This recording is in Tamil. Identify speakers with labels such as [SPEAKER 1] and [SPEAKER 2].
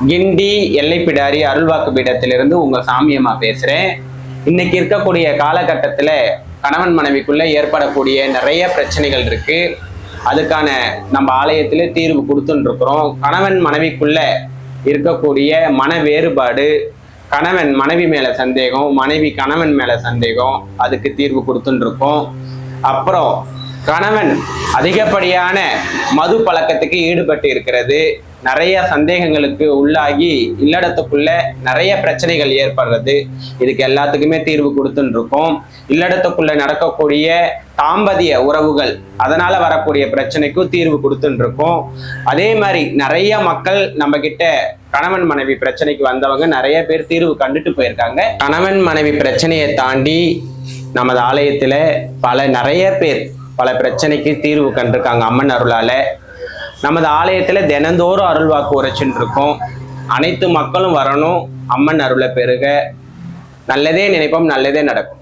[SPEAKER 1] கிண்டி எல்லைப்பிடாரி அருள்வாக்கு பீடத்திலிருந்து உங்கள் சாமியம்மா பேசுகிறேன் இன்னைக்கு இருக்கக்கூடிய காலகட்டத்தில் கணவன் மனைவிக்குள்ளே ஏற்படக்கூடிய நிறைய பிரச்சனைகள் இருக்குது அதுக்கான நம்ம ஆலயத்திலே தீர்வு கொடுத்துட்டுருக்குறோம் கணவன் மனைவிக்குள்ள இருக்கக்கூடிய மன வேறுபாடு கணவன் மனைவி மேலே சந்தேகம் மனைவி கணவன் மேலே சந்தேகம் அதுக்கு தீர்வு கொடுத்துட்டுருக்கோம் அப்புறம் கணவன் அதிகப்படியான மது பழக்கத்துக்கு ஈடுபட்டு இருக்கிறது. நிறைய சந்தேகங்களுக்கு உள்ளாகி இல்லடத்துக்குள்ள நிறைய பிரச்சனைகள் ஏற்படுறது. இதுக்கு எல்லாத்துக்குமே தீர்வு கொடுத்துன்னு இருக்கோம் இல்லடத்துக்குள்ள நடக்கக்கூடிய தாம்பதிய உறவுகள் அதனால வரக்கூடிய பிரச்சனைக்கும் தீர்வு கொடுத்துட்டு இருக்கோம் அதே மாதிரி நிறைய மக்கள் நம்ம கிட்ட கணவன் மனைவி பிரச்சனைக்கு வந்தவங்க நிறைய பேர் தீர்வு கண்டுட்டு போயிருக்காங்க. கணவன் மனைவி பிரச்சனையை தாண்டி நமது ஆலயத்துல பல நிறைய பேர் பல பிரச்சனைக்கு தீர்வு கண்டிருக்காங்க அம்மன் அருளால. நமது ஆலயத்துல தினந்தோறும் அருள் வாக்கு உரைச்சுட்டு இருக்கோம் அனைத்து மக்களும் வரணும் அம்மன் அருளை பெருக நல்லதே நினைப்போம் நல்லதே நடக்கும்.